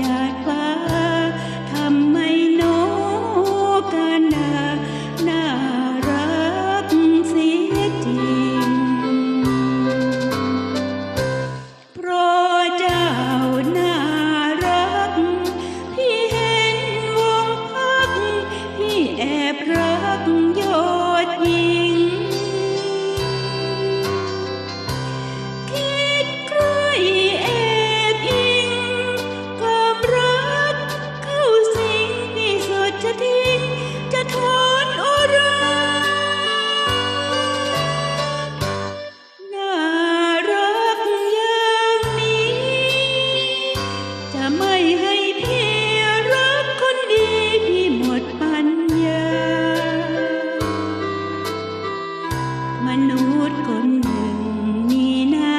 ญาติ มนุษย์คนหนึ่งนี่นะ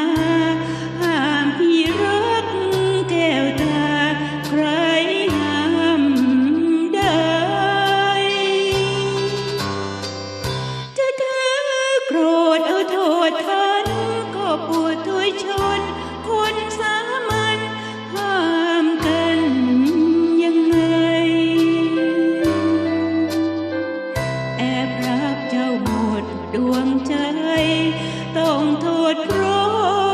ห้ามพี่รักแกวตาใครห้ได้ จะเธอโกรธเอาโทษท่าน nơi ต้องทูตพระ